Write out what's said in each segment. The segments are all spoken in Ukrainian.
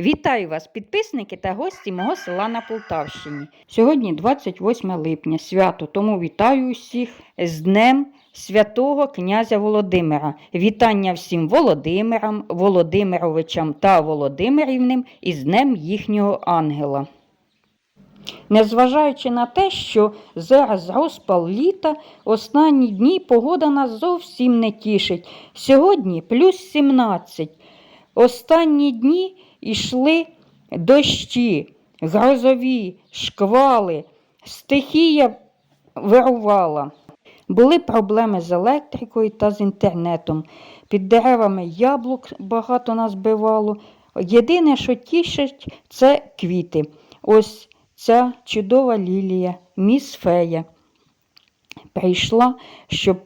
Вітаю вас, підписники та гості мого села на Полтавщині. Сьогодні 28 липня, свято, тому вітаю усіх з Днем Святого князя Володимира. Вітання всім Володимирам, Володимировичам та Володимирівним із Днем їхнього ангела. Незважаючи на те, що зараз розпал літа, останні дні погода нас зовсім не тішить. Сьогодні плюс 17. Останні дні йшли дощі, грозові, шквали, стихія вирувала. Були проблеми з електрикою та з інтернетом. Під деревами яблук багато назбивало. Єдине, що тішить, це квіти. Ось ця чудова лілія, міс Фея, прийшла, щоб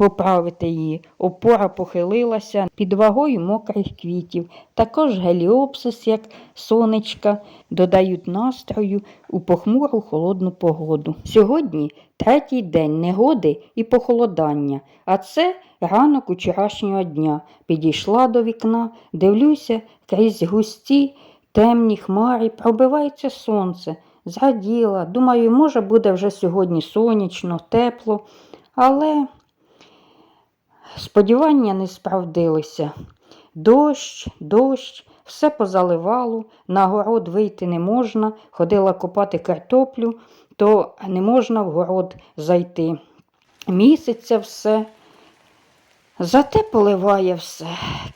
поправити її. Опора похилилася під вагою мокрих квітів. Також геліопсис, як сонечка, додають настрою у похмуру холодну погоду. Сьогодні третій день негоди і похолодання, а це ранок учорашнього дня. Підійшла до вікна, дивлюся крізь густі темні хмари, пробивається сонце. Зраділа, думаю, може буде вже сьогодні сонячно, тепло, але сподівання не справдилися. Дощ, дощ, все позаливало, на город вийти не можна, ходила копати картоплю, то не можна в город зайти. Місяця все. Зате поливає все.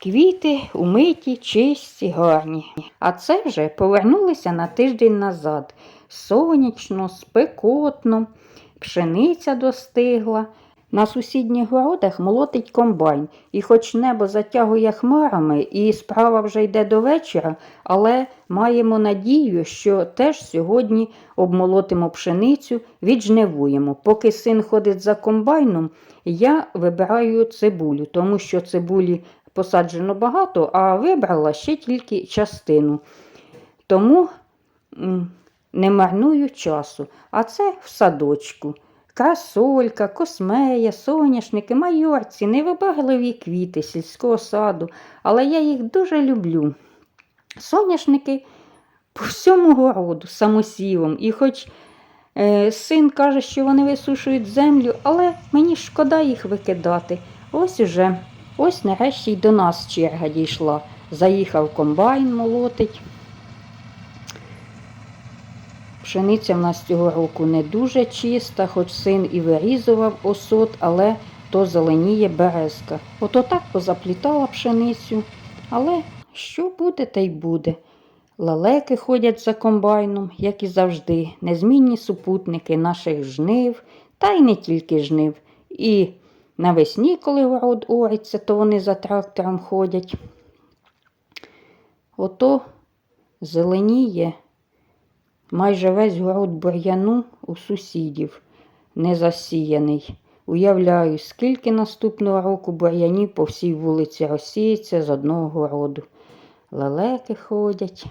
Квіти умиті, чисті, гарні. А це вже повернулися на тиждень назад. Сонячно, спекотно, пшениця достигла. На сусідніх городах молотить комбайн, і хоч небо затягує хмарами, і справа вже йде до вечора, але маємо надію, що теж сьогодні обмолотимо пшеницю, віджнивуємо. Поки син ходить за комбайном, я вибираю цибулю, тому що цибулі посаджено багато, а вибрала ще тільки частину. Тому не марную часу. А це в садочку. Красолька, космея, соняшники, майорці, невибагливі квіти сільського саду, але я їх дуже люблю. Соняшники по всьому городу самосівом. І хоч е, син каже, що вони висушують землю, але мені шкода їх викидати. Ось уже, ось нарешті й до нас черга дійшла. Заїхав комбайн молотить. Пшениця в нас цього року не дуже чиста, хоч син і вирізував осот, але то зеленіє березка. Ото так позаплітала пшеницю. Але що буде, те й буде. Лелеки ходять за комбайном, як і завжди, незмінні супутники наших жнив, та й не тільки жнив. І навесні, коли город ориться, то вони за трактором ходять. Ото зеленіє. Майже весь город бур'яну у сусідів не засіяний. Уявляю, скільки наступного року бур'янів по всій вулиці розсіється з одного городу. Лелеки ходять,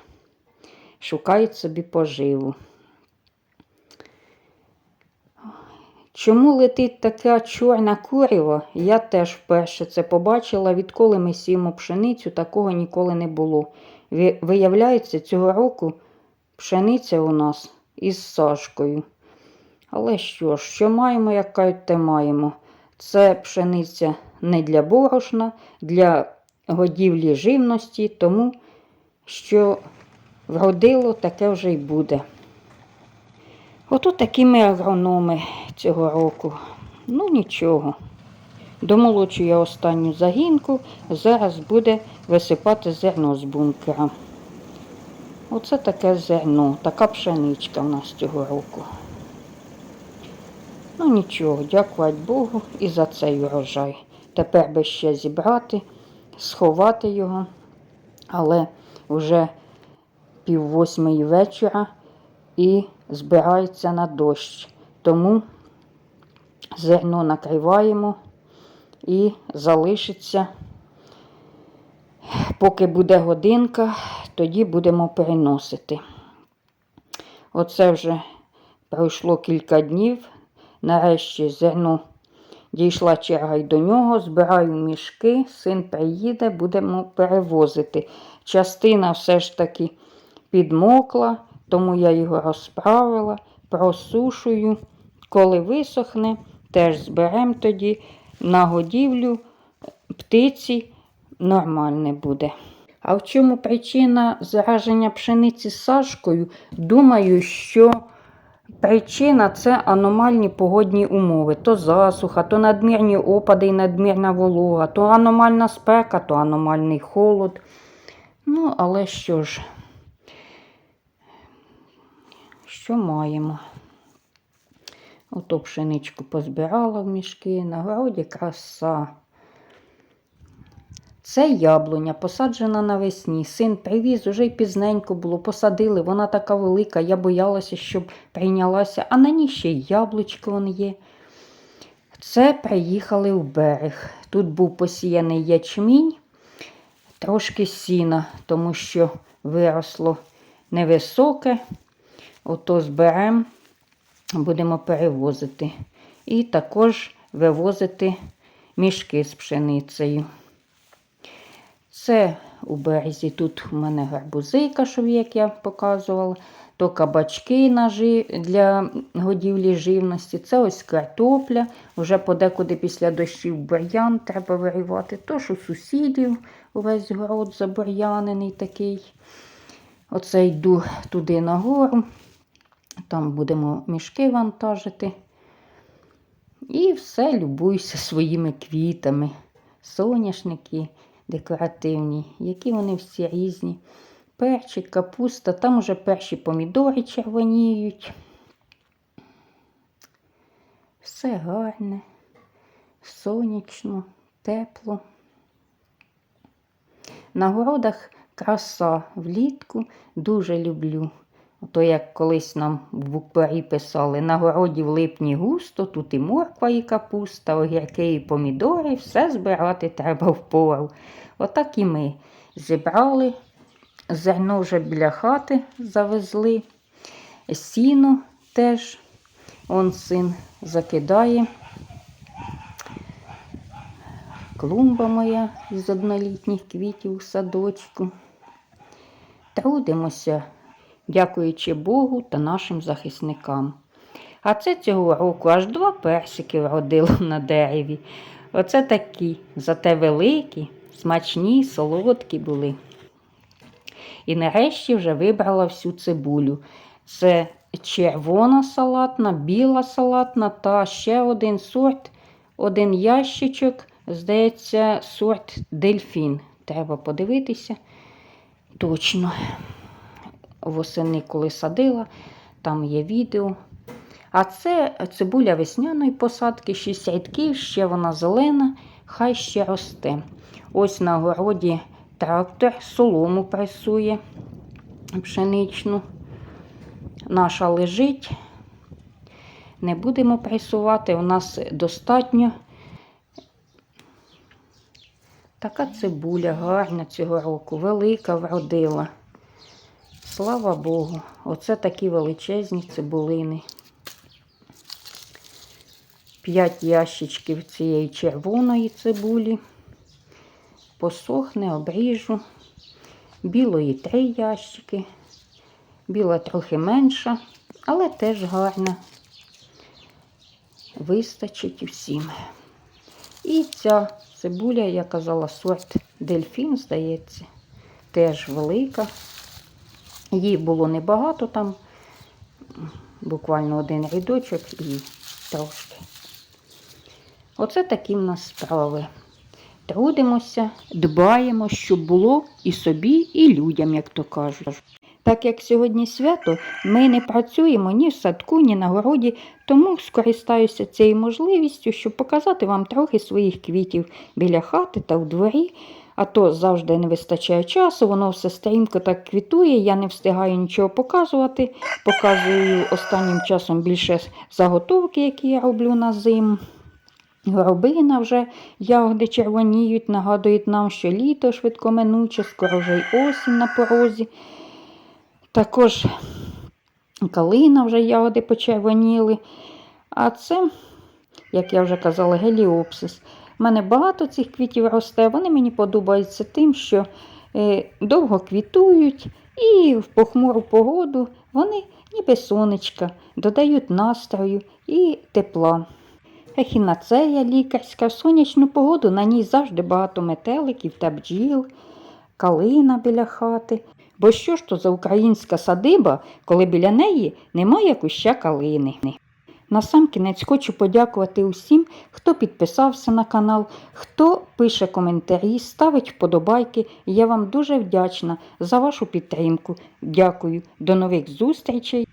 шукають собі поживу. Чому летить така чорна курява, я теж вперше це побачила, відколи ми сіємо пшеницю, такого ніколи не було. Виявляється, цього року пшениця у нас із сашкою. Але що ж, що маємо, як кажуть, те маємо. Це пшениця не для борошна, для годівлі живності, тому що вродило, таке вже й буде. Ото такі ми агрономи цього року. Ну нічого. Домолочу я останню загінку, зараз буде висипати зерно з бункера. Оце таке зерно, така пшеничка в нас цього року. Ну нічого, дякувати Богу і за цей урожай. Тепер би ще зібрати, сховати його, але вже пів восьмої вечора і збирається на дощ. Тому зерно накриваємо і залишиться. Поки буде годинка, тоді будемо переносити. Оце вже пройшло кілька днів. Нарешті зерно дійшла черга й до нього, збираю мішки, син приїде, будемо перевозити. частина все ж таки підмокла, тому я його розправила, просушую. Коли висохне, теж зберемо тоді на годівлю птиці нормальне буде. А в чому причина зараження пшениці сашкою? Думаю, що причина це аномальні погодні умови. То засуха, то надмірні опади і надмірна волога, то аномальна спека, то аномальний холод. Ну, але що ж, що маємо? Ото пшеничку позбирала в мішки, на городі краса. Це яблуня, посаджена навесні. Син привіз, уже й пізненько було, посадили. Вона така велика, я боялася, щоб прийнялася, а на ній ще й яблучко вон є. Це приїхали в берег. Тут був посіяний ячмінь, трошки сіна, тому що виросло невисоке. Ото зберемо, будемо перевозити. І також вивозити мішки з пшеницею. Це у березі тут у мене гарбузика, що як я показувала, то кабачки для годівлі живності. Це ось картопля. Вже подекуди після дощів бур'ян треба виривати. Тож у сусідів увесь город забур'янений такий. Оце йду туди нагору. Там будемо мішки вантажити. І все любуюся своїми квітами. Соняшники декоративні, які вони всі різні. Перчик, капуста, там уже перші помідори червоніють. Все гарне, сонячно, тепло. На городах краса влітку дуже люблю. Ото як колись нам в букварі писали, на городі в липні густо, тут і морква, і капуста, огірки, і помідори, все збирати треба в пору. Отак і ми зібрали, зерно вже біля хати завезли, сіно теж, он син закидає. Клумба моя із однолітніх квітів у садочку. Трудимося дякуючи Богу та нашим захисникам. А це цього року аж два персики вродило на дереві. Оце такі, зате великі, смачні, солодкі були. І нарешті вже вибрала всю цибулю. Це червона салатна, біла салатна та ще один сорт, один ящичок, здається, сорт дельфін. Треба подивитися точно восени, коли садила, там є відео. А це цибуля весняної посадки, 6 рядків, ще вона зелена, хай ще росте. Ось на городі трактор солому пресує пшеничну. Наша лежить. Не будемо пресувати, у нас достатньо. Така цибуля гарна цього року, велика вродила. Слава Богу, оце такі величезні цибулини. П'ять ящичків цієї червоної цибулі. Посохне, обріжу. Білої три ящики. Біла трохи менша, але теж гарна. Вистачить усім. І ця цибуля, я казала, сорт дельфін, здається, теж велика. Її було небагато там, буквально один рядочок і трошки. Оце такі в нас справи. Трудимося, дбаємо, щоб було і собі, і людям, як то кажуть. Так як сьогодні свято, ми не працюємо ні в садку, ні на городі, тому скористаюся цією можливістю, щоб показати вам трохи своїх квітів біля хати та в дворі. А то завжди не вистачає часу, воно все стрімко так квітує, я не встигаю нічого показувати. Показую останнім часом більше заготовки, які я роблю на зиму. Горобина вже ягоди червоніють, нагадують нам, що літо швидко минуче, скоро вже й осінь на порозі. Також калина вже ягоди почервоніли. А це, як я вже казала, геліопсис. У мене багато цих квітів росте. Вони мені подобаються тим, що е, довго квітують і в похмуру погоду вони ніби сонечка, додають настрою і тепла. Ехінацея лікарська, в сонячну погоду на ній завжди багато метеликів та бджіл, калина біля хати. Бо що ж то за українська садиба, коли біля неї немає куща калини? Насамкінець хочу подякувати усім, хто підписався на канал, хто пише коментарі, ставить вподобайки. Я вам дуже вдячна за вашу підтримку. Дякую. До нових зустрічей.